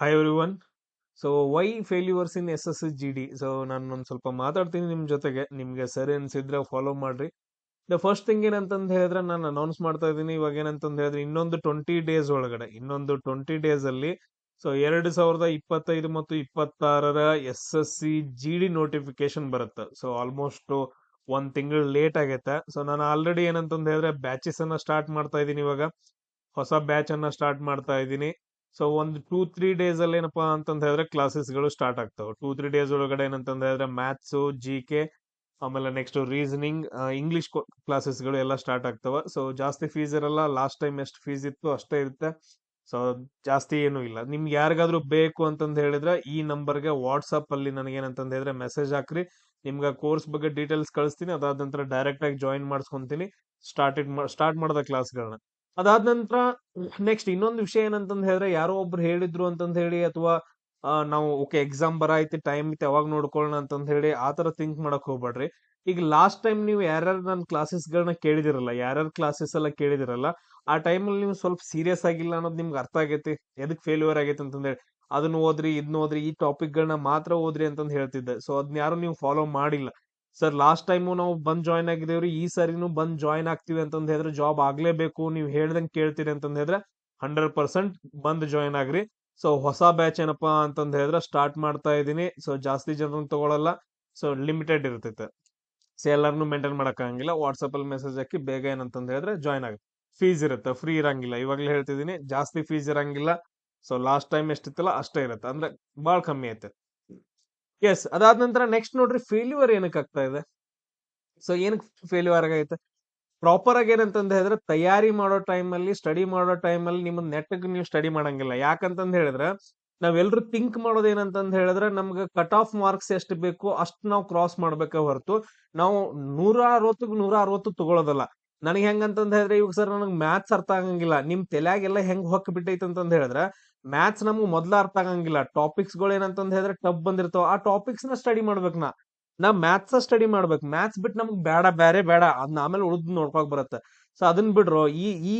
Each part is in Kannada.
Hi everyone so why failures in S S G D so ನಾನು ಒಂದು ಸ್ವಲ್ಪ ಮಾತಾಡ್ತೀನಿ ನಿಮ್ಮ ಜೊತೆಗೆ. ನಿಮಗೆ ಸರಿ ಅನ್ಸಿದ್ರೆ ಫಾಲೋ ಮಾಡ್ರಿ. ದ ಫಸ್ಟ್ ಥಿಂಗ್ ಏನಂತಂದು ಹೇಳಿದ್ರೆ ನಾನು ಅನೌನ್ಸ್ ಮಾಡ್ತಾ ಇದ್ದೀನಿ. ಇವಾಗ ಏನಂತಂದು ಹೇಳಿದ್ರೆ ಇನ್ನೊಂದು ಟ್ವೆಂಟಿ ಡೇಸ್ ಒಳಗಡೆ. ಇನ್ನೊಂದು ಟ್ವೆಂಟಿ ಡೇಸ್ ಅಲ್ಲಿ ಸೊ ಎರಡು ಸಾವಿರದ ಇಪ್ಪತ್ತೈದು ಮತ್ತು ಇಪ್ಪತ್ತಾರರ S S C G D notification ಬರುತ್ತೆ. ಸೊ ಆಲ್ಮೋಸ್ಟ್ ಒಂದು ತಿಂಗಳು ಲೇಟ್ ಆಗೈತೆ. ಸೊ ನಾನು ಆಲ್ರೆಡಿ ಏನಂತಂದು ಹೇಳಿದ್ರೆ ಬ್ಯಾಚಸ್ ಅನ್ನ ಸ್ಟಾರ್ಟ್ ಮಾಡ್ತಾ ಇದ್ದೀನಿ ಇವಾಗ. ಹೊಸ ಬ್ಯಾಚ್ ಅನ್ನ ಸ್ಟಾರ್ಟ್ ಮಾಡ್ತಾ ಇದ್ದೀನಿ. ಸೊ ಒಂದು ಟೂ ತ್ರೀ ಡೇಸ್ ಅಲ್ಲಿ ಏನಪ್ಪಾ ಅಂತಂದ ಹೇಳಿದ್ರೆ ಕ್ಲಾಸಸ್ಗಳು ಸ್ಟಾರ್ಟ್ ಆಗ್ತಾವೆ. ಟೂ ತ್ರೀ ಡೇಸ್ ಒಳಗಡೆ ಏನಂತಂದ ಹೇಳಿದ್ರೆ ಮ್ಯಾಥ್ಸ್ ಜಿ ಕೆ ಆಮೇಲೆ ನೆಕ್ಸ್ಟ್ ರೀಸನಿಂಗ್ ಇಂಗ್ಲಿಷ್ ಕ್ಲಾಸಸ್ಗಳು ಎಲ್ಲ ಸ್ಟಾರ್ಟ್ ಆಗ್ತಾವ. ಸೊ ಜಾಸ್ತಿ ಫೀಸ್ ಇರಲ್ಲ. ಲಾಸ್ಟ್ ಟೈಮ್ ಎಷ್ಟು ಫೀಸ್ ಇತ್ತು ಅಷ್ಟೇ ಇರುತ್ತೆ. ಸೊ ಜಾಸ್ತಿ ಏನು ಇಲ್ಲ. ನಿಮ್ಗೆ ಯಾರಿಗಾದ್ರೂ ಬೇಕು ಅಂತಂದು ಹೇಳಿದ್ರೆ ಈ ನಂಬರ್ಗೆ ವಾಟ್ಸಪ್ ಅಲ್ಲಿ ನನಗೆ ಏನಂತಂದ ಹೇಳಿದ್ರೆ ಮೆಸೇಜ್ ಹಾಕ್ರಿ. ನಿಮ್ಗೆ ಕೋರ್ಸ್ ಬಗ್ಗೆ ಡೀಟೇಲ್ಸ್ ಕಳಿಸ್ತೀನಿ. ಅದಾದ ನಂತರ ಡೈರೆಕ್ಟ್ ಆಗಿ ಜಾಯಿನ್ ಮಾಡಿಸ್ಕೊಂತೀನಿ. ಸ್ಟಾರ್ಟ್ ಸ್ಟಾರ್ಟ್ ಮಾಡಿದ ಕ್ಲಾಸ್ಗಳನ್ನ ಅದಾದ ನಂತರ ನೆಕ್ಸ್ಟ್ ಇನ್ನೊಂದು ವಿಷಯ ಏನಂತಂದ್ ಹೇಳಿದ್ರೆ, ಯಾರೋ ಒಬ್ರು ಹೇಳಿದ್ರು ಅಂತಂದ್ ಹೇಳಿ ಅಥವಾ ನಾವು ಓಕೆ ಎಕ್ಸಾಮ್ ಬರಾಯ್ತಿ ಟೈಮ್ ಐತಿ ಅವಾಗ ನೋಡ್ಕೊಳ್ಳೋಣ ಅಂತಂದ್ ಹೇಳಿ ಆ ತರ ಥಿಂಕ್ ಮಾಡಕ್ ಹೋಗ್ಬೇಡ್ರಿ ಈಗ ಲಾಸ್ಟ್ ಟೈಮ್ ನೀವು ಯಾರ್ಯಾರು ನನ್ನ ಕ್ಲಾಸಸ್ಗಳನ್ನ ಕೇಳಿದಿರಲ್ಲ, ಯಾರ್ಯಾರು ಕ್ಲಾಸಸ್ ಎಲ್ಲ ಕೇಳಿದಿರಲ್ಲ, ಆ ಟೈಮಲ್ಲಿ ನೀವು ಸ್ವಲ್ಪ ಸೀರಿಯಸ್ ಆಗಿಲ್ಲ ಅನ್ನೋದು ನಿಮ್ಗೆ ಅರ್ಥ ಆಗೈತಿ? ಎದಕ್ ಫೇಲ್ಯೂರ್ ಆಗೈತೆ ಅಂತಂದೇಳಿ ಅದನ್ನ ಓದ್ರಿ ಇದನ್ನ ಓದ್ರಿ, ಈ ಟಾಪಿಕ್ ಗಳನ್ನ ಮಾತ್ರ ಓದ್ರಿ ಅಂತಂದ್ ಹೇಳ್ತಿದ್ದೆ. ಸೊ ಅದನ್ನ ಯಾರು ನೀವು ಫಾಲೋ ಮಾಡಿಲ್ಲ. ಸರ್ ಲಾಸ್ಟ್ ಟೈಮು ನಾವು ಬಂದ್ ಜಾಯ್ನ್ ಆಗಿದ್ದೇವ್ರಿ, ಈ ಸರಿನೂ ಬಂದ್ ಜಾಯ್ನ್ ಆಗ್ತೀವಿ ಅಂತಂದ್ ಹೇಳಿದ್ರೆ ಜಾಬ್ ಆಗ್ಲೇಬೇಕು, ನೀವು ಹೇಳ್ದಂಗೆ ಕೇಳ್ತೀರಿ ಅಂತಂದ್ ಹೇಳಿದ್ರೆ ಹಂಡ್ರೆಡ್ ಪರ್ಸೆಂಟ್ ಬಂದ್ ಜಾಯ್ನ್ ಆಗ್ರಿ. ಸೊ ಹೊಸ ಬ್ಯಾಚ್ ಏನಪ್ಪಾ ಅಂತಂದ್ ಹೇಳಿದ್ರೆ ಸ್ಟಾರ್ಟ್ ಮಾಡ್ತಾ ಇದ್ದೀನಿ. ಸೊ ಜಾಸ್ತಿ ಜನರನ್ನ ತಗೊಳಲ್ಲ. ಸೊ ಲಿಮಿಟೆಡ್ ಇರ್ತೈತೆ. ಸೊ ಎಲ್ಲರನ್ನು ಮೇಂಟೈನ್ ಮಾಡೋಕ್ಕಾಗಿಲ್ಲ ವಾಟ್ಸಪ್ ಅಲ್ಲಿ ಮೆಸೇಜ್ ಹಾಕಿ ಬೇಗ ಏನಂತಂದ್ ಹೇಳಿದ್ರೆ ಜಾಯ್ನ್ ಆಗುತ್ತೆ ಫೀಸ್ ಇರುತ್ತೆ ಫ್ರೀ ಇರಂಗಿಲ್ಲ. ಇವಾಗಲೇ ಹೇಳ್ತಿದ್ದೀನಿ, ಜಾಸ್ತಿ ಫೀಸ್ ಇರಂಗಿಲ್ಲ. ಸೊ ಲಾಸ್ಟ್ ಟೈಮ್ ಎಷ್ಟಿತ್ತಲ್ಲ, ಅಷ್ಟೇ ಇರುತ್ತೆ. ಅಂದ್ರೆ ಭಾಳ ಕಮ್ಮಿ ಐತೆ. ಎಸ್ ಅದಾದ ನಂತರ ನೆಕ್ಸ್ಟ್ ನೋಡ್ರಿ ಫೇಲ್ಯೂರ್ ಏನಕ್ಕೆ ಆಗ್ತಾ ಇದೆ? ಸೊ ಏನಕ್ಕೆ ಫೇಲ್ಯೂರ್ ಆಗೈತೆ? ಪ್ರಾಪರ್ ಆಗಿ ಏನಂತಂದ ಹೇಳಿದ್ರೆ ತಯಾರಿ ಮಾಡೋ ಟೈಮ್ ಅಲ್ಲಿ ಸ್ಟಡಿ ಮಾಡೋ ಟೈಮ್ ಅಲ್ಲಿ ನಿಮ್ಮ ನೆಟ್ಗೆ ನೀವು ಸ್ಟಡಿ ಮಾಡಂಗಿಲ್ಲ. ಯಾಕಂತಂದ್ ಹೇಳಿದ್ರೆ ನಾವೆಲ್ಲರೂ ಥಿಂಕ್ ಮಾಡೋದು ಏನಂತಂದ ಹೇಳಿದ್ರೆ ನಮ್ಗೆ ಕಟ್ ಆಫ್ ಮಾರ್ಕ್ಸ್ ಎಷ್ಟು ಬೇಕು ಅಷ್ಟು ನಾವು ಕ್ರಾಸ್ ಮಾಡ್ಬೇಕ ಹೊರತು ನಾವು ನೂರ ಅರವತ್ತು ನೂರ ಅರವತ್ತು ತಗೊಳೋದಲ್ಲ. ನನಗೆ ಹೆಂಗಂತಂದ್ ಹೇಳಿದ್ರೆ ಇವಾಗ ಸರ್ ನನಗೆ ಮ್ಯಾಥ್ಸ್ ಅರ್ಥ ಆಗಂಗಿಲ್ಲ. ನಿಮ್ ತಲೆಯಾಗೆಲ್ಲ ಹೆಂಗ್ ಹೊಕ್ ಬಿಟ್ಟೈತೆ ಅಂತಂದು ಹೇಳಿದ್ರೆ ಮ್ಯಾಥ್ಸ್ ನಮ್ಗೆ ಮೊದ್ಲ ಅರ್ಥ ಆಗಂಗಿಲ್ಲ. ಟಾಪಿಕ್ಸ್ಗಳು ಏನಂತಂದ್ ಹೇಳಿದ್ರೆ ಟಬ್ ಬಂದಿರ್ತಾವ. ಆ ಟಾಪಿಕ್ಸ್ನ ಸ್ಟಡಿ ಮಾಡ್ಬೇಕು ನಾ. ನಾ ಮ್ಯಾಥ್ಸ್ ಸ್ಟಡಿ ಮಾಡ್ಬೇಕು. ಮ್ಯಾಥ್ಸ್ ಬಿಟ್ಟು ನಮ್ಗೆ ಬೇಡ ಬೇರೆ ಬೇಡ ಅದನ್ನ ಆಮೇಲೆ ಉಳಿದ್ ನೋಡ್ಕೊಕ್ ಬರುತ್ತೆ. ಸೊ ಅದನ್ನ ಬಿಡ್ರು ಈ ಈ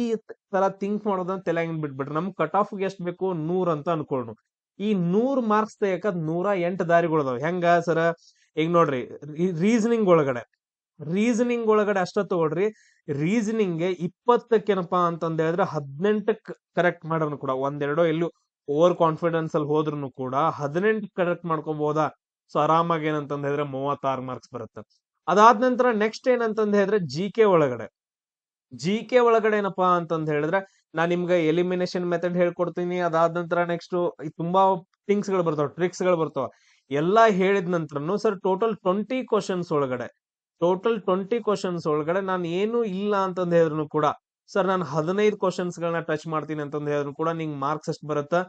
ತರ ಥಿಂಕ್ ಮಾಡೋದನ್ನ ತಲೆಯಾಗಿನ್ ಬಿಟ್ಬಿಟ್ರಿ. ನಮ್ಗೆ ಕಟ್ ಆಫ್ ಎಷ್ಟ್ ಬೇಕು? ನೂರ್ ಅಂತ ಅನ್ಕೊಳ್ಳು ಈ ನೂರ್ ಮಾರ್ಕ್ಸ್ ತೆಗಿಯಕ ನೂರ ಎಂಟು ದಾರಿಗಳದಾವ ಹೆಂಗ ಸರ? ಈಗ ನೋಡ್ರಿ ರೀಸನಿಂಗ್ ಒಳಗಡೆ. ರೀಸನಿಂಗ್ ಒಳಗಡೆ ಅಷ್ಟ ತಗೊಳ್ರಿ. ರೀಸನಿಂಗ್ಗೆ ಇಪ್ಪತ್ತಕ್ಕೇನಪ್ಪಾ ಅಂತಂದ ಹೇಳಿದ್ರೆ ಹದಿನೆಂಟಕ್ಕೆ ಕರೆಕ್ಟ್ ಮಾಡೋನು ಕೂಡ, ಒಂದೆರಡೋ ಎಲ್ಲೂ ಓವರ್ ಕಾನ್ಫಿಡೆನ್ಸ್ ಅಲ್ಲಿ ಹೋದ್ರು ಕೂಡ ಹದಿನೆಂಟು ಕರೆಕ್ಟ್ ಮಾಡ್ಕೋಬಹುದಾ ಸೊ ಆರಾಮಾಗಿ ಏನಂತಂದ ಹೇಳಿದ್ರೆ ಮೂವತ್ತಾರು ಮಾರ್ಕ್ಸ್ ಬರುತ್ತೆ. ಅದಾದ ನಂತರ ನೆಕ್ಸ್ಟ್ ಏನಂತಂದ ಹೇಳಿದ್ರೆ ಜಿ ಕೆ ಒಳಗಡೆ. ಜಿ ಕೆ ಒಳಗಡೆ ಏನಪ್ಪಾ ಅಂತಂದ ಹೇಳಿದ್ರೆ ನಾನ್ ನಿಮ್ಗೆ ಎಲಿಮಿನೇಷನ್ ಮೆಥಡ್ ಹೇಳ್ಕೊಡ್ತೀನಿ. ಅದಾದ ನಂತರ ನೆಕ್ಸ್ಟ್ ತುಂಬಾ ಥಿಂಗ್ಸ್ಗಳು ಬರ್ತಾವ ಟ್ರಿಕ್ಸ್ಗಳು ಬರ್ತಾವ. ಎಲ್ಲಾ ಹೇಳಿದ ನಂತರನು ಸರ್ ಟೋಟಲ್ ಟ್ವೆಂಟಿ ಕ್ವಶನ್ಸ್ ಒಳಗಡೆ. ಟೋಟಲ್ ಟ್ವೆಂಟಿ ಕ್ವಶನ್ಸ್ ಒಳಗಡೆ ನಾನು ಏನು ಇಲ್ಲ ಅಂತಂದ ಹೇಳಿದ್ರು ಕೂಡ, ಸರ್ ನಾನು ಹದಿನೈದು ಕ್ವಶನ್ಸ್ ಗಳನ್ನ ಟಚ್ ಮಾಡ್ತೀನಿ ಅಂತಂದ ಹೇಳಿದ್ರು ಕೂಡ ನಿಂಗೆ ಮಾರ್ಕ್ಸ್ ಎಷ್ಟು ಬರುತ್ತಾ?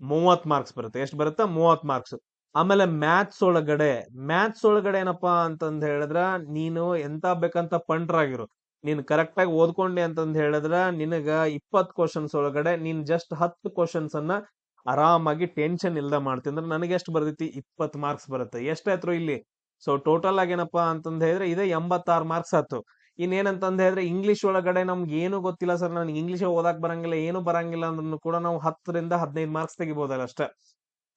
ಮೂವತ್ ಮಾರ್ಕ್ಸ್ ಬರುತ್ತೆ. ಎಷ್ಟು ಬರುತ್ತಾ? ಮೂವತ್ ಮಾರ್ಕ್ಸ್ ಆಮೇಲೆ ಮ್ಯಾಥ್ಸ್ ಒಳಗಡೆ ಮ್ಯಾಥ್ಸ್ ಒಳಗಡೆ ಏನಪ್ಪಾ ಅಂತಂದ್ ಹೇಳಿದ್ರ, ನೀನು ಎಂತ ಬೇಕಂತ ಪಂಟ್ರಾಗಿರು ನೀನ್ ಕರೆಕ್ಟ್ ಆಗಿ ಓದ್ಕೊಂಡೆ ಅಂತಂದ್ ಹೇಳಿದ್ರ, ನಿನಗ ಇಪ್ಪತ್ ಕ್ವಶನ್ಸ್ ಒಳಗಡೆ ನೀನ್ ಜಸ್ಟ್ ಹತ್ತು ಕ್ವಶನ್ಸ್ ಅನ್ನ ಆರಾಮಾಗಿ ಟೆನ್ಷನ್ ಇಲ್ದ ಮಾಡ್ತೀನಿ ನನಗೆ ಎಷ್ಟು ಬರ್ತೈತಿ? ಇಪ್ಪತ್ ಮಾರ್ಕ್ಸ್ ಬರುತ್ತೆ. ಎಷ್ಟಾಯ್ತು ಇಲ್ಲಿ? ಸೊ ಟೋಟಲ್ ಆಗಿ ಏನಪ್ಪ ಅಂತಂದ ಹೇಳಿದ್ರೆ ಇದೇ ಎಂಬತ್ತಾರು ಮಾರ್ಕ್ಸ್ ಆಯ್ತು ಇನ್ನೇನಂತಂದ ಹೇಳಿದ್ರೆ ಇಂಗ್ಲಿಷ್ ಒಳಗಡೆ ನಮ್ಗೆ ಏನು ಗೊತ್ತಿಲ್ಲ ಸರ್ ನನಗೆ ಇಂಗ್ಲಿಷ್ ಓದಕ್ ಬರಂಗಿಲ್ಲ, ಏನು ಬರಂಗಿಲ್ಲ ಅಂದ್ರೂ ಕೂಡ ನಾವು ಹತ್ತರಿಂದ ಹದಿನೈದು ಮಾರ್ಕ್ಸ್ ತೆಗಿಬಹುದಲ್ಲ ಅಷ್ಟೇ.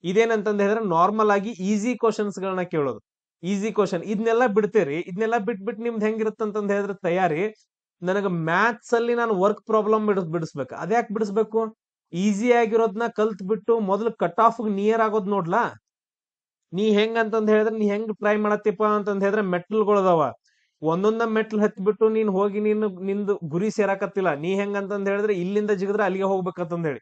ಇದೇನಂತಂದ ಹೇಳಿದ್ರೆ ನಾರ್ಮಲ್ ಆಗಿ ಈಸಿ ಕ್ವಶನ್ಸ್ ಗಳನ್ನ ಕೇಳೋದು. ಈಸಿ ಕ್ವಶನ್ ಇದನ್ನೆಲ್ಲ ಬಿಡ್ತೀರಿ. ಇದನ್ನೆಲ್ಲ ಬಿಟ್ಬಿಟ್ಟು ನಿಮ್ದು ಹೆಂಗಿರುತ್ತಂತಂದ್ ಹೇಳಿದ್ರೆ ತಯಾರಿ, ನನಗೆ ಮ್ಯಾಥ್ಸ್ ಅಲ್ಲಿ ನಾನು ವರ್ಕ್ ಪ್ರಾಬ್ಲಮ್ ಬಿಡಿಸ್ ಬಿಡಿಸ್ಬೇಕು. ಅದ್ಯಾಕೆ ಬಿಡಿಸ್ಬೇಕು? ಈಸಿ ಆಗಿರೋದನ್ನ ಕಲ್ತ್ ಬಿಟ್ಟು ಮೊದಲು ಕಟ್ ಆಫ್ ನಿಯರ್ ಆಗೋದ್ ನೋಡ್ಲಾ? ನೀ ಹೆಂಗ್ ಅಂತಂದ್ ಹೇಳಿದ್ರೆ ನೀ ಹೆಂಗ್ ಟ್ರೈ ಮಾಡತ್ತಿಪ್ಪ ಅಂತಂದ್ ಹೇಳಿದ್ರೆ ಮೆಟ್ಲ್ಗಳದಾವ ಒಂದೊಂದ ಮೆಟ್ಲ್ ಹತ್ಬಿಟ್ಟು ನೀನ್ ಹೋಗಿ ನೀನು, ನಿಂದು ಗುರಿ ಸೇರಾಕತ್ತಿಲ್ಲ. ನೀ ಹೆಂಗ್ ಅಂತಂದ್ ಹೇಳಿದ್ರೆ ಇಲ್ಲಿಂದ ಜಿಗಿದ್ರೆ ಅಲ್ಲಿಗೆ ಹೋಗ್ಬೇಕಂತಂದ್ ಹೇಳಿ.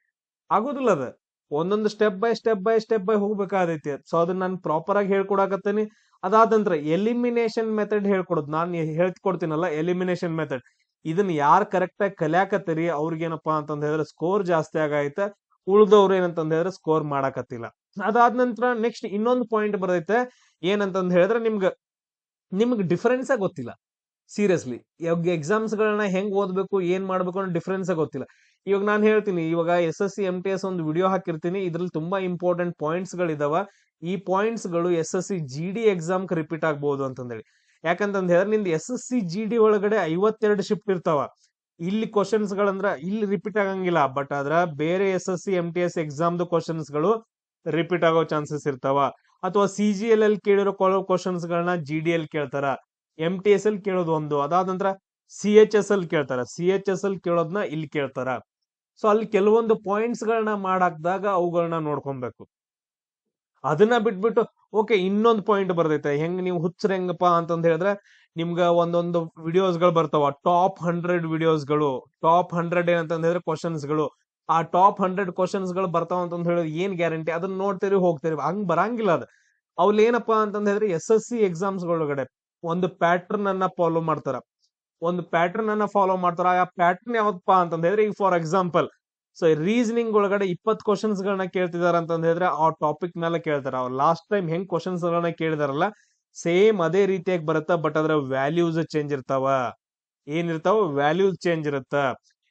ಆಗುದಿಲ್ಲ ಅದ. ಒಂದೊಂದು step by step by step by ಹೋಗ್ಬೇಕಾದೈತಿ so ಅದನ್ನ ನಾನು ಪ್ರಾಪರ್ ಆಗಿ ಹೇಳ್ಕೊಡಕತ್ತೀನಿ. ಅದಾದ ನಂತರ ಎಲಿಮಿನೇಷನ್ ಮೆಥಡ್ ಹೇಳ್ಕೊಡೋದು. ನಾನು ಹೇಳ್ಕೊಡ್ತೀನಲ್ಲ ಎಲಿಮಿನೇಷನ್ ಮೆಥಡ್ ಇದನ್ನ ಯಾರು ಕರೆಕ್ಟ್ ಆಗಿ ಕಲಿಯಾಕತ್ತೀರಿ, ಅವ್ರಿಗೇನಪ್ಪಾ ಅಂತಂದ್ ಹೇಳಿದ್ರೆ ಸ್ಕೋರ್ ಜಾಸ್ತಿ ಆಗೈತೆ ಉಳ್ದವ್ರು ಏನಂತಂದ್ ಹೇಳಿದ್ರೆ ಸ್ಕೋರ್ ಮಾಡಾಕತ್ತಿಲ್ಲ. ಅದಾದ ನಂತರ ನೆಕ್ಸ್ಟ್ ಇನ್ನೊಂದು ಪಾಯಿಂಟ್ ಬರೈತೆ ಏನಂತಂದ್ ಹೇಳಿದ್ರೆ ನಿಮ್ಗೆ ನಿಮ್ಗೆ ಡಿಫರೆನ್ಸ್ ಗೊತ್ತಿಲ್ಲ. ಸೀರಿಯಸ್ಲಿ ಇವಾಗ ಎಕ್ಸಾಮ್ಸ್ ಗಳನ್ನ ಹೆಂಗ್ ಓದ್ಬೇಕು, ಏನ್ ಮಾಡ್ಬೇಕು ಅನ್ನೋ ಡಿಫರೆನ್ಸ್ ಗೊತ್ತಿಲ್ಲ. ಇವಾಗ ನಾನು ಹೇಳ್ತೀನಿ, ಇವಾಗ S S C M T S ಒಂದು ವಿಡಿಯೋ ಹಾಕಿರ್ತೀನಿ. ಇದ್ರಲ್ಲಿ ತುಂಬಾ ಇಂಪಾರ್ಟೆಂಟ್ ಪಾಯಿಂಟ್ಸ್ ಗಳಿದಾವ. ಈ ಪಾಯಿಂಟ್ಸ್ಗಳು S S C G D exam repeat ಆಗ್ಬಹುದು ಅಂತಂದೇಳಿ. ಯಾಕಂತಂದ್ ಹೇಳಿದ್ರೆ ನಿಂದು S S C G D ಒಳಗಡೆ ಐವತ್ತೆರಡು ಶಿಫ್ಟ್ ಇರ್ತಾವ. ಇಲ್ಲಿ ಕ್ವಶನ್ಸ್ ಗಳಂದ್ರ ಇಲ್ಲಿ ರಿಪೀಟ್ ಆಗಂಗಿಲ್ಲ. ಬಟ್ ಆದ್ರೆ ಬೇರೆ S S C M T S ಎಕ್ಸಾಮ್ದು ಕ್ವಶನ್ಸ್ಗಳು ರಿಪೀಟ್ ಆಗೋ ಚಾನ್ಸಸ್ ಇರ್ತಾವ. ಅಥವಾ ಸಿ ಜಿ ಎಲ್ ಅಲ್ಲಿ ಕೇಳಿರೋ ಕ್ವಶನ್ಸ್ ಗಳನ್ನ ಜಿ ಡಿ ಎಲ್ ಕೇಳ್ತಾರ. ಎಂ ಟಿ ಎಸ್ ಅಲ್ಲಿ ಕೇಳೋದು ಒಂದು. ಅದಾದ ನಂತರ ಸಿ ಎಚ್ ಎಸ್ ಅಲ್ಲಿ ಕೇಳ್ತಾರ. ಸಿ ಎಚ್ ಎಸ್ ಅಲ್ಲಿ ಕೇಳೋದನ್ನ ಇಲ್ಲಿ ಕೇಳ್ತಾರ. ಸೊ ಅಲ್ಲಿ ಕೆಲವೊಂದು ಪಾಯಿಂಟ್ಸ್ ಗಳನ್ನ ಮಾಡಾಕ್ದಾಗ ಅವುಗಳನ್ನ ನೋಡ್ಕೊಬೇಕು. ಅದನ್ನ ಬಿಟ್ಬಿಟ್ಟು ಓಕೆ ಇನ್ನೊಂದು ಪಾಯಿಂಟ್ ಬರ್ತೈತೆ. ಹೆಂಗ್ ನೀವು ಹುಚ್ಚರ ಹೆಂಗಪ್ಪ ಅಂತಂದ್ ಹೇಳಿದ್ರೆ, ನಿಮ್ಗ ಒಂದೊಂದು ವಿಡಿಯೋಸ್ಗಳು ಬರ್ತಾವ. ಟಾಪ್ ಹಂಡ್ರೆಡ್ ವಿಡಿಯೋಸ್ಗಳು ಟಾಪ್ ಹಂಡ್ರೆಡ್ ಏನಂತಂದ್ರೆ ಹೇಳಿದ್ರೆ ಕ್ವಶನ್ಸ್ಗಳು. ಆ ಟಾಪ್ ಹಂಡ್ರೆಡ್ ಕ್ವಶನ್ಸ್ಗಳು ಬರ್ತಾವ ಅಂತಂದ್ ಹೇಳಿದ್ರೆ ಏನ್ ಗ್ಯಾರಂಟಿ ಅದನ್ನ ನೋಡ್ತೀರಿ ಹೋಗ್ತೀರಿ ಹಂಗ್ ಬರಂಗಿಲ್ಲ ಅದು. ಅವ್ಲ್ ಏನಪ್ಪಾ ಅಂತಂದ್ ಹೇಳಿದ್ರೆ ಎಸ್ ಎಸ್ ಸಿ ಎಕ್ಸಾಮ್ಸ್ ಒಳಗಡೆ ಒಂದು ಪ್ಯಾಟರ್ನ್ ಅನ್ನ ಫಾಲೋ ಮಾಡ್ತಾರ. ಒಂದು ಪ್ಯಾಟರ್ನ್ ಅನ್ನ ಫಾಲೋ ಮಾಡ್ತಾರ. ಆ ಪ್ಯಾಟರ್ನ್ ಯಾವತ್ತಪ್ಪ ಅಂತಂದ್ ಹೇಳಿದ್ರೆ, ಈಗ ಫಾರ್ ಎಕ್ಸಾಂಪಲ್ ಸೊ ರೀಸನಿಂಗ್ ಒಳಗಡೆ ಇಪ್ಪತ್ ಕ್ವಶನ್ಸ್ ಗಳನ್ನ ಕೇಳ್ತಿದಾರ ಅಂತಂದ್ ಹೇಳಿದ್ರೆ, ಆ ಟಾಪಿಕ್ ಮೇಲೆ ಕೇಳ್ತಾರ. ಅವ್ರು ಲಾಸ್ಟ್ ಟೈಮ್ ಹೆಂಗ್ ಕ್ವಶನ್ಸ್ ಗಳನ್ನ ಕೇಳಿದಾರಲ್ಲ, ಸೇಮ್ ಅದೇ ರೀತಿಯಾಗಿ ಬರುತ್ತ ಬಟ್ ಅದ್ರ ವ್ಯಾಲ್ಯೂಸ್ ಚೇಂಜ್ ಇರ್ತಾವ. ಏನಿರ್ತಾವ ವ್ಯಾಲ್ಯೂಸ್ ಚೇಂಜ್ ಇರುತ್ತ.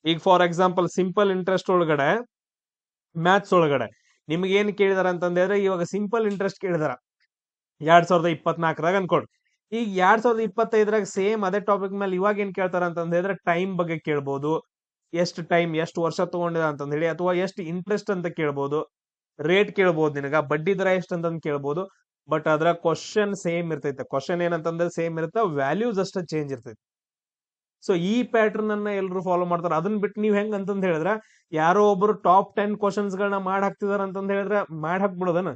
ಈಗ ಫಾರ್ ಎಕ್ಸಾಂಪಲ್ ಸಿಂಪಲ್ ಇಂಟ್ರೆಸ್ಟ್ ಒಳಗಡೆ ಮ್ಯಾಥ್ಸ್ ಒಳಗಡೆ ನಿಮ್ಗೆ ಏನ್ ಕೇಳಿದಾರ ಅಂತಂದ್ರೆ ಇವಾಗ ಸಿಂಪಲ್ ಇಂಟ್ರೆಸ್ಟ್ ಕೇಳಿದಾರ. ಎರಡ್ ಸಾವಿರದ ಇಪ್ಪತ್ನಾಲ್ಕರಾಗ ಅನ್ಕೊಡ್ ಈಗ ಎರಡ್ ಸಾವಿರದ ಇಪ್ಪತ್ತೈದರಾಗ ಸೇಮ್ ಅದೇ ಟಾಪಿಕ್ ಮೇಲೆ ಇವಾಗ ಏನ್ ಕೇಳ್ತಾರ ಅಂತಂದ್ರೆ ಟೈಮ್ ಬಗ್ಗೆ ಕೇಳ್ಬೋದು, ಎಷ್ಟು ಟೈಮ್ ಎಷ್ಟು ವರ್ಷ ತಗೊಂಡಿದೆ ಅಂತ ಹೇಳಿ, ಅಥವಾ ಎಷ್ಟು ಇಂಟ್ರೆಸ್ಟ್ ಅಂತ ಕೇಳ್ಬೋದು ರೇಟ್ ಕೇಳ್ಬೋದು ನಿನಗ, ಬಡ್ಡಿ ದರ ಎಷ್ಟು ಅಂತಂದ್ ಕೇಳ್ಬೋದು ಬಟ್ ಅದ್ರ ಕ್ವಶನ್ ಸೇಮ್ ಇರ್ತೈತೆ. ಕ್ವಶನ್ ಏನಂತಂದ್ರೆ ಸೇಮ್ ಇರುತ್ತೆ ವ್ಯಾಲ್ಯೂಸ್ ಅಷ್ಟೇ ಚೇಂಜ್ ಇರ್ತೈತೆ. ಸೊ ಈ ಪ್ಯಾಟರ್ನ್ ಅನ್ನ ಎಲ್ಲರೂ ಫಾಲೋ ಮಾಡ್ತಾರೆ. ಅದನ್ನ ಬಿಟ್ಟು ನೀವ್ ಹೆಂಗ್ ಅಂತಂದ್ ಹೇಳಿದ್ರೆ, ಯಾರೋ ಒಬ್ರು ಟಾಪ್ ಟೆನ್ ಕ್ವಶನ್ಸ್ ಗಳನ್ನ ಮಾಡಿ ಹಾಕ್ತಿದಾರ ಅಂತಂದ್ ಹೇಳಿದ್ರೆ ಮಾಡಿ ಹಾಕ್ಬಿಡೋದನ?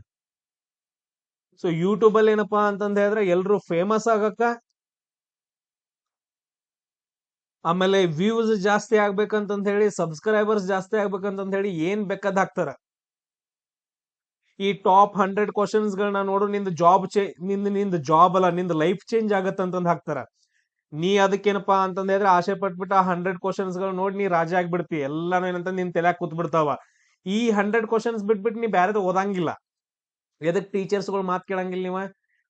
ಸೊ ಯೂಟ್ಯೂಬ್ ಅಲ್ಲಿ ಏನಪ್ಪಾ ಅಂತಂದ್ ಹೇಳಿದ್ರೆ ಎಲ್ರು ಫೇಮಸ್ ಆಗಕ್ಕ, ಆಮೇಲೆ ವ್ಯೂಸ್ ಜಾಸ್ತಿ ಆಗ್ಬೇಕಂತಂದ್ ಹೇಳಿ ಸಬ್ಸ್ಕ್ರೈಬರ್ಸ್ ಜಾಸ್ತಿ ಆಗ್ಬೇಕಂತಂದ್ ಹೇಳಿ ಏನ್ ಬೇಕಾದ್ ಹಾಕ್ತಾರ? ಈ ಟಾಪ್ ಹಂಡ್ರೆಡ್ ಕ್ವಶನ್ಸ್ ಗಳನ್ನ ನೋಡು, ನಿಂದ ಜಾಬ್ ಚೇ ನಿಂದ ನಿಂದ ಜಾಬ್ ಅಲ್ಲ, ನಿಂದ ಲೈಫ್ ಚೇಂಜ್ ಆಗತ್ತಂತಂದ್ ಹಾಕ್ತಾರ. ನೀ ಅದಕ್ಕೇನಪ್ಪ ಅಂತಂದ್ ಹೇಳಿದ್ರೆ ಆಸೆ ಪಟ್ಬಿಟ್ಟು ಆ ಹಂಡ್ರೆಡ್ ಕ್ವಶನ್ಸ್ಗಳು ನೋಡಿ ನೀ ರಾಜ ಆಗ್ಬಿಡ್ತಿ. ಎಲ್ಲಾನು ಏನಂತ ನಿನ್ ತಲೆ ಕೂತ್ ಬಿಡ್ತಾವ ಈ ಹಂಡ್ರೆಡ್ ಕ್ವಶನ್ಸ್ ಬಿಟ್ಬಿಟ್ಟು ನೀ ಬ್ಯಾರೆದ ಓದಂಗಿಲ್ಲ. ಎದಕ್ ಟೀಚರ್ಸ್ಗಳು ಮಾತ್ ಕೇಳಂಗಿಲ್ಲ ನೀವ?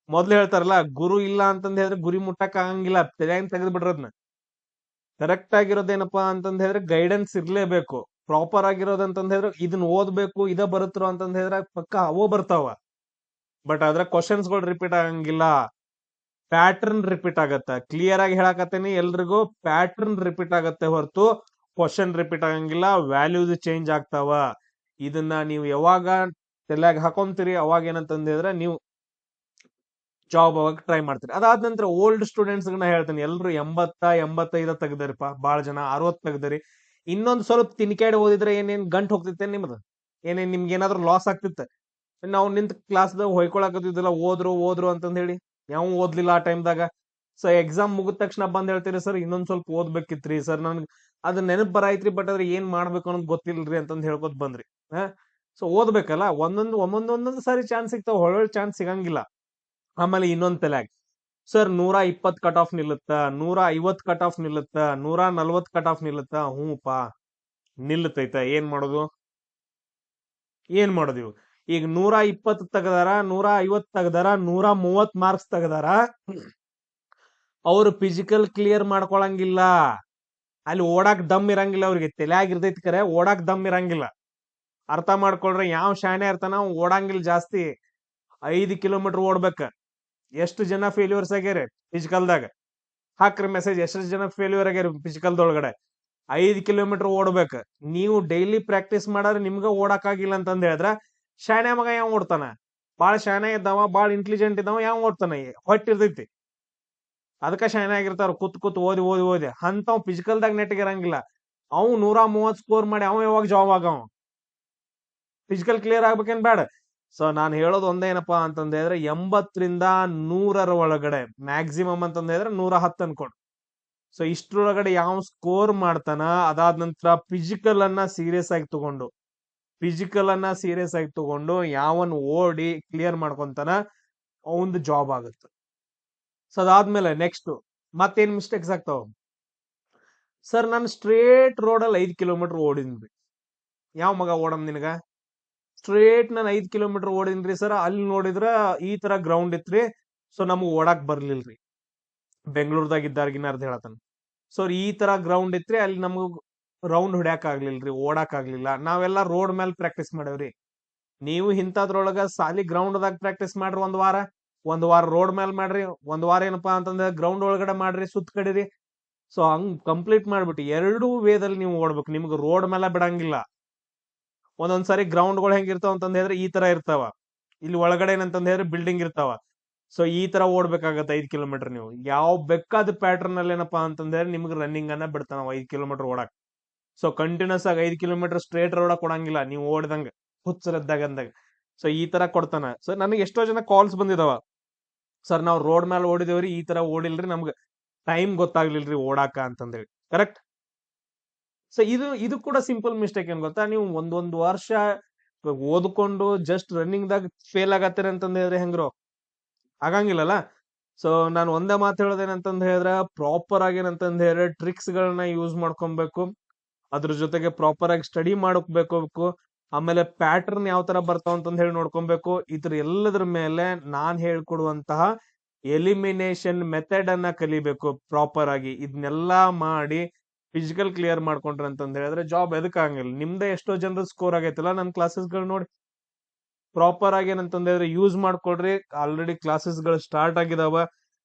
ಮೊದ್ಲು ಹೇಳ್ತಾರಲ್ಲ, ಗುರು ಇಲ್ಲ ಅಂತಂದ್ ಹೇಳಿದ್ರೆ ಗುರಿ ಮುಟ್ಟಕ್ ಆಗಂಗಿಲ್ಲ ತಲೆಯಾಗ ತೆಗೆದ್ ಬಿಡ್ರದ್ನ. ಕರೆಕ್ಟ್ ಆಗಿರೋದೇನಪ್ಪಾ ಅಂತಂದ್ ಹೇಳಿದ್ರೆ ಗೈಡೆನ್ಸ್ ಇರ್ಲೇಬೇಕು. ಪ್ರಾಪರ್ ಆಗಿರೋದಂತಂದ್ ಹೇಳಿದ್ರೆ ಇದನ್ನ ಓದ್ಬೇಕು, ಇದ ಬರುತ್ತ್ರು ಅಂತಂದ್ ಹೇಳಿದ್ರೆ ಪಕ್ಕ ಅವೋ ಬರ್ತಾವ. ಬಟ್ ಅದ್ರ ಕ್ವಶನ್ಸ್ಗಳು ರಿಪೀಟ್ ಆಗಂಗಿಲ್ಲ. ಪ್ಯಾಟರ್ನ್ ರಿಪೀಟ್ ಆಗತ್ತ. ಕ್ಲಿಯರ್ ಆಗಿ ಹೇಳಕತ್ತೇನೆ. ಎಲ್ರಿಗೂ ಪ್ಯಾಟರ್ನ್ ರಿಪೀಟ್ ಆಗತ್ತೆ ಹೊರತು ಕ್ವಶನ್ ರಿಪೀಟ್ ಆಗಂಗಿಲ್ಲ. ವ್ಯಾಲ್ಯೂಸ್ ಚೇಂಜ್ ಆಗ್ತಾವ. ಇದನ್ನ ನೀವು ಯಾವಾಗ ತಲೆಯಾಗ ಹಾಕೊಂತೀರಿ, ಅವಾಗ ಏನಂತಂದ್ರೆ ನೀವು ಜಾಬ್ ಅವಾಗ ಟ್ರೈ ಮಾಡ್ತೀರಿ. ಅದಾದ ನಂತರ ಓಲ್ಡ್ ಸ್ಟೂಡೆಂಟ್ಸ್ ಹೇಳ್ತೀನಿ. ಎಲ್ರು ಎಂಬತ್ತ, ಎಂಬತ್ತೈದ ತೆಗ್ದರಿಪ್ಪ. ಬಹಳ ಜನ ಅರವತ್ ತೆಗ್ದರಿ. ಇನ್ನೊಂದ್ ಸ್ವಲ್ಪ ತಿನ್ಕೇಡ್ ಓದಿದ್ರೆ ಏನೇನ್ ಗಂಟ್ ಹೋಗ್ತಿತ್ತೆ ನಿಮ್ದು? ಏನೇನ್ ನಿಮ್ಗೆ ಏನಾದ್ರು ಲಾಸ್ ಆಗ್ತಿತ್ತ? ನಾವು ನಿಂತ ಕ್ಲಾಸ್ದಾಗ ಹೊಯ್ಕೊಳಕತ್ತಿದ್ದಿಲ್ಲ, ಓದ್ರು ಓದ್ರು ಅಂತಂದ್ ಹೇಳಿ. ಯಾವ ಓದ್ಲಿಲ್ಲ ಆ ಟೈಮ್ದಾಗ ಸೊ ಎಕ್ಸಾಮ್ ಮುಗಿದ ತಕ್ಷಣ ಬಂದ್ ಹೇಳ್ತೀರಿ ಸರ್, ಇನ್ನೊಂದ್ ಸ್ವಲ್ಪ ಓದ್ಬೇಕಿತ್ರಿ, ಸರ್, ನನ್ಗೆ ಅದ್ ನೆನಪ್ ಬರಾಯ್ತ್ರಿ ಬಟ್ ಅದ್ರ ಏನ್ ಮಾಡ್ಬೇಕು ಅನ್ನೋದು ಗೊತ್ತಿಲ್ರಿ ಅಂತಂದ್ ಹೇಳ್ಕೊತ ಬಂದ್ರಿ. ಹಾ? ಸೊ ಓದ್ಬೇಕಲ್ಲ? ಒಂದೊಂದು, ಒಂದೊಂದ್ ಸಾರಿ ಚಾನ್ಸ್ ಸಿಗ್ತಾವ ಒಳ್ಳೊಳ್ಳೆ ಚಾನ್ಸ್ ಸಿಗಂಗಿಲ್ಲ. ಆಮೇಲೆ ಇನ್ನೊಂದ್ ತಲೆಯಾಗಿ, ಸರ್, ನೂರ ಇಪ್ಪತ್ ಕಟ್ ಆಫ್ ನಿಲ್ಲುತ್ತ? ನೂರ ಐವತ್ ಕಟ್ ಆಫ್ ನಿಲ್ಲುತ್ತ? ನೂರ ನಲ್ವತ್ ಕಟ್ ಆಫ್ ನಿಲ್ಲುತ್ತ? ಹ್ಞೂಪಾ ನಿಲ್ಲುತ್ತೈತ, ಏನ್ ಮಾಡೋದು? ಏನ್ ಮಾಡೋದು ಇವು ಈಗ ನೂರ ಇಪ್ಪತ್ತು ತೆಗ್ದಾರ, ನೂರ ಐವತ್ ತೆಗದಾರ, ನೂರ ಮೂವತ್ ಮಾರ್ಕ್ಸ್ ತೆಗದಾರ. ಅವ್ರು ಫಿಸಿಕಲ್ ಕ್ಲಿಯರ್ ಮಾಡ್ಕೊಳಂಗಿಲ್ಲ. ಅಲ್ಲಿ ಓಡಾಕ್ ದಮ್ ಇರಂಗಿಲ್ಲ ಅವ್ರಿಗೆ. ತಲೆಯಾಗ ಇರ್ತೈತಿ ಕರೆ, ಓಡಾಕ್ ದಮ್ ಇರಂಗಿಲ್ಲ. ಅರ್ಥ ಮಾಡ್ಕೊಳ್ರಿ, ಯಾವ ಶಾನೆ ಇರ್ತಾನ ಓಡಂಗಿಲ್ಲ ಜಾಸ್ತಿ. ಐದು ಕಿಲೋಮೀಟರ್ ಓಡ್ಬೇಕ. ಎಷ್ಟು ಜನ ಫೇಲ್ಯೂರ್ಸ್ ಆಗ್ಯಾರ ಫಿಸಿಕಲ್ದಾಗ ಹಾಕ್ರಿ ಮೆಸೇಜ್ ಎಷ್ಟು ಜನ ಫೇಲ್ಯೂರ್ ಆಗ್ಯಾರ ಫಿಸಿಕಲ್ದೊಳಗಡೆ ಐದು ಕಿಲೋಮೀಟರ್ ಓಡ್ಬೇಕು. ನೀವು ಡೈಲಿ ಪ್ರಾಕ್ಟೀಸ್ ಮಾಡಾದ್ರೆ ನಿಮ್ಗ ಓಡಕ್ಕಾಗಿಲ್ಲ ಹೇಳಿದ್ರೆ ಹೇಳಿದ್ರ ಶಾನೆ ಮಗ ಯಾವ ಓಡ್ತಾನ? ಬಾಳ ಶಾಣೆ ಇದ್ದಾವ, ಬಾಳ ಇಂಟೆಲಿಜೆಂಟ್ ಇದ್ದಾವ, ಯಾವ ಓಡ್ತಾನ? ಹೊಟ್ಟಿರ್ತೈತಿ. ಅದಕ್ಕ ಶಾಣೆ ಆಗಿರ್ತಾರ ಕುತ್ ಕುತ್ ಓದಿ ಓದಿ ಓದಿ. ಅಂತವ್ ಫಿಸಿಕಲ್ದಾಗ ನೆಟ್ಟಿಗೆ ಇರಂಗಿಲ್ಲ ಅವ್ ನೂರ ಮೂವತ್ ಸ್ಕೋರ್ ಮಾಡಿ ಅವ ಯಾವಾಗ ಜಾಬ್ ಆಗವ? ಫಿಸಿಕಲ್ ಕ್ಲಿಯರ್ ಆಗ್ಬೇಕೇನ್ ಬೇಡ ಸೊ ನಾನು ಹೇಳೋದು ಒಂದೇನಪ್ಪಾ ಅಂತಂದ ಹೇಳಿದ್ರೆ ಎಂಬತ್ತರಿಂದ ನೂರರ ಒಳಗಡೆ ಮ್ಯಾಕ್ಸಿಮಮ್ ಅಂತಂದ ಹೇಳಿದ್ರೆ ನೂರ ಹತ್ತು ಅನ್ಕೊಂಡು. ಸೊ ಇಷ್ಟರೊಳಗಡೆ ಯಾವ ಸ್ಕೋರ್ ಮಾಡ್ತಾನ, ಅದಾದ ನಂತರ ಫಿಸಿಕಲ್ ಅನ್ನ ಸೀರಿಯಸ್ ಆಗಿ ತಗೊಂಡು. ಫಿಸಿಕಲ್ ಅನ್ನ ಸೀರಿಯಸ್ ಆಗಿ ತಗೊಂಡು ಯಾವನ್ ಓಡಿ ಕ್ಲಿಯರ್ ಮಾಡ್ಕೊಂತಾನ ಅವಂದು ಜಾಬ್ ಆಗುತ್ತೆ. ಸೊ ಅದಾದ್ಮೇಲೆ ನೆಕ್ಸ್ಟ್ ಮತ್ತೇನ್ ಮಿಸ್ಟೇಕ್ಸ್ ಆಗ್ತಾವ? ಸರ್ ನಾನು ಸ್ಟ್ರೇಟ್ ರೋಡಲ್ಲಿ ಐದ್ ಕಿಲೋಮೀಟರ್ ಓಡಿನ್ರಿ ಯಾವ ಮಗ ಓಡಮ್ ನಿನಗ? ಸ್ಟ್ರೇಟ್ ನಾನು ಐದ್ ಕಿಲೋಮೀಟರ್ ಓಡಿನ್ರಿ ಸರ್ ಅಲ್ಲಿ ನೋಡಿದ್ರ ಈ ತರ ಗ್ರೌಂಡ್ ಇತ್ರಿ ಸೊ ನಮಗ್ ಓಡಾಕ್ ಬರ್ಲಿಲ್ರಿ. ಬೆಂಗಳೂರ್ದಾಗ ಇದ್ದಾರ್ಗಿನ ಅರ್ಧ ಹೇಳತಾನ. ಸೊ ಈ ತರ ಗ್ರೌಂಡ್ ಇತ್ರಿ ಅಲ್ಲಿ ನಮಗ್ ರೌಂಡ್ ಹೊಡ್ಯಾಕ್ ಆಗ್ಲಿಲ್ರಿ ಓಡಾಕ್ ಆಗ್ಲಿಲ್ಲ ನಾವೆಲ್ಲ ರೋಡ್ ಮೇಲೆ ಪ್ರಾಕ್ಟೀಸ್ ಮಾಡೇವ್ರಿ. ನೀವು ಇಂಥದ್ರೊಳಗ ಸಾಲಿ ಗ್ರೌಂಡ್ ದಾಗ ಪ್ರಾಕ್ಟೀಸ್ ಮಾಡ್ರಿ ಒಂದ್ ವಾರ. ಒಂದ್ ವಾರ ರೋಡ್ ಮೇಲೆ ಮಾಡ್ರಿ. ಒಂದ್ ವಾರ ಏನಪ್ಪಾ ಅಂತಂದ್ರೆ ಗ್ರೌಂಡ್ ಒಳಗಡೆ ಮಾಡ್ರಿ, ಸುತ್ತ ಕಡಿರಿ. ಸೊ ಹಂಗ್ ಕಂಪ್ಲೀಟ್ ಮಾಡ್ಬಿಟ್ಟು ಎರಡೂ ವೇದಲ್ಲಿ ನೀವು ಓಡ್ಬೇಕು. ನಿಮ್ಗೆ ರೋಡ್ ಮೇಲೆ ಬಿಡಂಗಿಲ್ಲ. ಒಂದೊಂದ್ಸಾರಿ ಗ್ರೌಂಡ್ಗಳು ಹೆಂಗಿರ್ತಾವ ಅಂತಂದ ಹೇಳಿದ್ರೆ ಈ ತರ ಇರ್ತಾವ. ಇಲ್ಲಿ ಒಳಗಡೆ ಏನಂತಂದ್ ಹೇಳಿದ್ರೆ ಬಿಲ್ಡಿಂಗ್ ಇರ್ತಾವ. ಸೊ ಈ ತರ ಓಡ್ಬೇಕಾಗತ್ತೆ ಐದ್ ಕಿಲೋಮೀಟರ್ ನೀವು. ಯಾವ ಬೆಕ್ಕಾದ ಪ್ಯಾಟರ್ನ್ ಅಲ್ಲಿ ಏನಪ್ಪಾ ಅಂತಂದ್ರೆ ನಿಮ್ಗೆ ರನ್ನಿಂಗ್ ಅನ್ನ ಬಿಡ್ತಾನ ಐದ್ ಕಿಲೋಮೀಟರ್ ಓಡಕ್. ಸೊ ಕಂಟಿನ್ಯೂಸ್ ಆಗಿ ಐದು ಕಿಲೋಮೀಟರ್ ಸ್ಟ್ರೇಟ್ ರೋಡ್ ಕೊಡಂಗಿಲ್ಲ. ನೀವು ಓಡ್ದಂಗ, ಹುಚ್ಚರದ್ದಾಗ ಅಂದಾಗ. ಸೊ ಈ ತರ ಕೊಡ್ತಾನ. ಸೊ ನನಗೆ ಎಷ್ಟೋ ಜನ ಕಾಲ್ಸ್ ಬಂದಿದಾವ. ಸರ್ ನಾವು ರೋಡ್ ಮೇಲೆ ಓಡಿದೇವ್ರಿ ಈ ತರ ಓಡಿಲ್ರಿ, ನಮ್ಗೆ ಟೈಮ್ ಗೊತ್ತಾಗ್ಲಿಲ್ರಿ ಓಡಾಕ ಅಂತಂದೇಳಿ. ಕರೆಕ್ಟ್ ಸೊ ಇದು ಇದು ಕೂಡ ಸಿಂಪಲ್ ಮಿಸ್ಟೇಕ್ ಏನ್ ಗೊತ್ತಾ? ನೀವು ಒಂದೊಂದು ವರ್ಷ ಓದ್ಕೊಂಡು ಜಸ್ಟ್ ರನ್ನಿಂಗ್ ದಾಗ ಫೇಲ್ ಆಗತ್ತೀರಿ ಅಂತಂದ ಹೇಳಿದ್ರೆ ಹೆಂಗ್ರು? ಆಗಂಗಿಲ್ಲಲ್ಲ? ಸೊ ನಾನು ಒಂದೇ ಮಾತು ಹೇಳೋದೇನಂತಂದ್ ಹೇಳಿದ್ರೆ ಪ್ರಾಪರ್ ಆಗಿ ಏನಂತಂದ್ ಹೇಳಿದ್ರೆ ಟ್ರಿಕ್ಸ್ ಗಳನ್ನ ಯೂಸ್ ಮಾಡ್ಕೊಬೇಕು. ಅದ್ರ ಜೊತೆಗೆ ಪ್ರಾಪರ್ ಆಗಿ ಸ್ಟಡಿ ಮಾಡಬೇಕು ಆಮೇಲೆ ಪ್ಯಾಟರ್ನ್ ಯಾವ ತರ ಬರ್ತಾವ ಅಂತಂದ್ ಹೇಳಿ ನೋಡ್ಕೊಬೇಕು. ಇದ್ರ ಎಲ್ಲದ್ರ ಮೇಲೆ ನಾನ್ ಹೇಳ್ಕೊಡುವಂತಹ ಎಲಿಮಿನೇಷನ್ ಮೆಥಡ್ ಅನ್ನ ಕಲಿಬೇಕು ಪ್ರಾಪರ್ ಆಗಿ. ಇದನ್ನೆಲ್ಲಾ ಮಾಡಿ ಫಿಸಿಕಲ್ ಕ್ಲಿಯರ್ ಮಾಡ್ಕೊಂಡ್ರೆ ಅಂತಂದ್ ಹೇಳಿದ್ರೆ ಜಾಬ್ ಎದಕ್ ಆಗಂಗಿಲ್ಲ. ನಿಮ್ದೇ ಎಷ್ಟೋ ಜನರ ಸ್ಕೋರ್ ಆಗೈತಲ್ಲ ನನ್ನ ಕ್ಲಾಸಸ್ಗಳು ನೋಡಿ. ಪ್ರಾಪರ್ ಆಗಿ ಏನಂತಂದ್ ಹೇಳಿದ್ರೆ ಯೂಸ್ ಮಾಡ್ಕೊಡ್ರಿ ಆಲ್ರೆಡಿ ಕ್ಲಾಸಸ್ಗಳು ಸ್ಟಾರ್ಟ್ ಆಗಿದಾವ.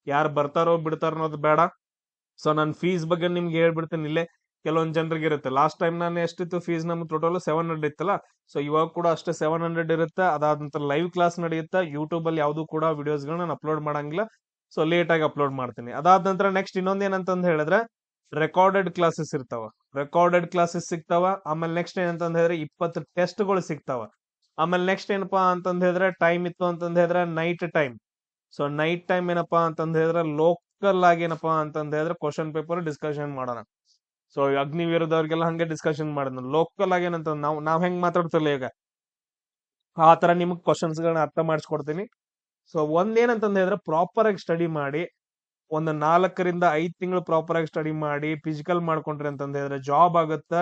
ಯಾರು ಬರ್ತಾರೋ ಬಿಡ್ತಾರೋ ಅನ್ನೋದು ಬೇಡ. ಸೊ ನಾನು ಫೀಸ್ ಬಗ್ಗೆ ನಿಮ್ಗೆ ಹೇಳ್ಬಿಡ್ತೀನಿ ಇಲ್ಲೇ. ಕೆಲವೊಂದ್ ಜನರಿಗೆ ಇರುತ್ತೆ. ಲಾಸ್ಟ್ ಟೈಮ್ ನಾನು ಎಷ್ಟಿತ್ತು ಫೀಸ್ ನಮ್ಮ ಟೋಟಲ್ ಸೆವೆನ್ ಹಂಡ್ರೆಡ್ ಇತ್ತಲ್ಲ? ಸೊ ಇವಾಗ ಕೂಡ ಅಷ್ಟೇ ಸೆವೆನ್ ಹಂಡ್ರೆಡ್ ಇರುತ್ತೆ. ಅದಾದ ನಂತರ ಲೈವ್ ಕ್ಲಾಸ್ ನಡೆಯುತ್ತೆ? ಯೂಟ್ಯೂಬ್ ಅಲ್ಲಿ ಯಾವ್ದು ಕೂಡ ವಿಡಿಯೋಸ್ ಗಳನ್ನ ನಾನು ಅಪ್ಲೋಡ್ ಮಾಡಂಗಿಲ್ಲ. ಸೊ ಲೇಟ್ ಆಗಿ ಅಪ್ಲೋಡ್ ಮಾಡ್ತೀನಿ. ಅದಾದ ನಂತರ ನೆಕ್ಸ್ಟ್ ಇನ್ನೊಂದ್ ಏನಂತಂದ್ ಹೇಳಿದ್ರೆ ರೆಕಾರ್ಡೆಡ್ ಕ್ಲಾಸಸ್ ಇರ್ತಾವ. ರೆಕಾರ್ಡೆಡ್ ಕ್ಲಾಸಸ್ ಸಿಗ್ತಾವ. ಆಮೇಲೆ ನೆಕ್ಸ್ಟ್ ಏನಂತಂದ್ ಹೇಳಿದ್ರೆ, ಇಪ್ಪತ್ತು ಟೆಸ್ಟ್ಗಳು ಸಿಗ್ತಾವ. ಆಮೇಲೆ ನೆಕ್ಸ್ಟ್ ಏನಪ್ಪಾ ಅಂತಂದ್ ಹೇಳಿದ್ರೆ ಟೈಮ್ ಇತ್ತು ಅಂತಂದ್ ಹೇಳಿದ್ರೆ night time so night time ಏನಪ್ಪಾ ಅಂತಂದ್ ಹೇಳಿದ್ರೆ ಲೋಕಲ್ ಆಗಿ ಏನಪ್ಪಾ ಅಂತಂದ್ ಹೇಳಿದ್ರೆ ಕ್ವಶನ್ ಪೇಪರ್ ಡಿಸ್ಕಷನ್ ಮಾಡೋಣ. ಸೊ ಅಗ್ನಿವೀರದವ್ರಿಗೆಲ್ಲ ಹಂಗೆ ಡಿಸ್ಕಷನ್ ಮಾಡಿದ್ನ ಲೋಕಲ್ ಆಗಿ ಏನಂತ ನಾವು, ನಾವ್ ಹೆಂಗ್ ಮಾತಾಡ್ತಿರ್ಲಿ ಈಗ? ಆ ತರ ನಿಮಗ್ ಕ್ವಶನ್ಸ್ ಗಳನ್ನ ಅರ್ಥ ಮಾಡಿಸ್ಕೊಡ್ತೀನಿ. ಸೊ ಒಂದೇನಂತಂದ್ ಹೇಳಿದ್ರೆ ಪ್ರಾಪರ್ ಆಗಿ ಸ್ಟಡಿ ಮಾಡಿ, ಒಂದು ನಾಲ್ಕರಿಂದ ಐದ್ ತಿಂಗಳು ಪ್ರಾಪರ್ ಆಗಿ ಸ್ಟಡಿ ಮಾಡಿ ಫಿಸಿಕಲ್ ಮಾಡ್ಕೊಂಡ್ರಿ ಅಂತಂದ್ರೆ ಜಾಬ್ ಆಗುತ್ತ?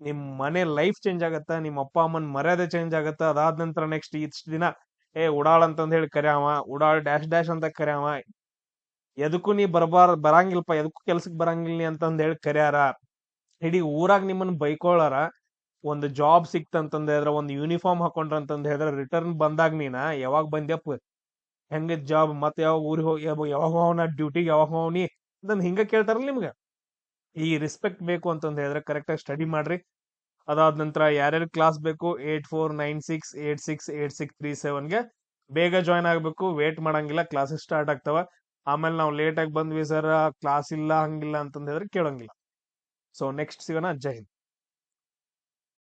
ನಿಮ್ ಮನೆ ಲೈಫ್ ಚೇಂಜ್ ಆಗತ್ತ? ನಿಮ್ಮ ಅಪ್ಪ ಅಮ್ಮನ್ ಮರ್ಯಾದೆ ಚೇಂಜ್ ಆಗತ್ತ? ಅದಾದ ನಂತರ ನೆಕ್ಸ್ಟ್ ಇಷ್ಟ ದಿನ, ಏ, ಉಡಾಳ್ ಅಂತಂದ್ ಹೇಳಿ ಕರ್ಯಾವ, ಉಡಾಳ್ ಡ್ಯಾಶ್ ಡ್ಯಾಶ್ ಅಂತ ಕರ್ಯಾವ ಎದಕ್ಕೂ ನೀ ಬರಬಾರ ಬರಂಗಿಲ್ಪ ಎದಕ್ಕೂ ಕೆಲ್ಸಕ್ ಬರಂಗಿಲ್ಲ ಅಂತಂದ್ ಹೇಳಿ ಕರ್ಯಾರ. ಇಡೀ ಊರಾಗ ನಿಮ್ಮನ್ನ ಬೈಕೊಳ್ಳಾರ ಒಂದು ಜಾಬ್ ಸಿಕ್ತಂತಂದ ಹೇಳಿದ್ರ, ಒಂದು ಯೂನಿಫಾರ್ಮ್ ಹಾಕೊಂಡ್ರ ಅಂತಂದ ಹೇಳಿದ್ರ, ರಿಟರ್ನ್ ಬಂದಾಗ ನೀನ ಯಾವಾಗ ಬಂದ್ಯಪ್ಪ? ಹೆಂಗಿದ್ ಜಾಬ್? ಮತ್ತೆ ಯಾವ ಊರಿಗೆ ಹೋಗಿ ಯಾವಾಗ ಹೋಗೋಣ ಡ್ಯೂಟಿಗೆ ಯಾವಾಗ ಹೋಗ್ನಿ ಅಂತಂದ್ ಹಿಂಗ ಕೇಳ್ತಾರಲ್ಲ ನಿಮ್ಗೆ. ಈ ರೆಸ್ಪೆಕ್ಟ್ ಬೇಕು ಅಂತಂದ ಹೇಳಿದ್ರೆ ಕರೆಕ್ಟ್ ಆಗಿ ಸ್ಟಡಿ ಮಾಡ್ರಿ. ಅದಾದ ನಂತರ ಯಾರ್ಯಾರು ಕ್ಲಾಸ್ ಬೇಕು? Eight four nine six, eight six eight six three ಸೆವೆನ್ಗೆ ಬೇಗ ಜಾಯ್ನ್ ಆಗ್ಬೇಕು. ವೇಟ್ ಮಾಡಂಗಿಲ್ಲ, ಕ್ಲಾಸಸ್ ಸ್ಟಾರ್ಟ್ ಆಗ್ತಾವ. ಆಮೇಲೆ ನಾವು ಲೇಟ್ ಆಗಿ ಬಂದ್ವಿ ಸರ್ ಕ್ಲಾಸ್ ಇಲ್ಲ, ಹಂಗಿಲ್ಲ ಅಂತಂದ್ರೆ ಕೇಳೋಂಗಿಲ್ಲ. ಸೊ ನೆಕ್ಸ್ಟ್ ಸಿಗೋಣ, ಜೈ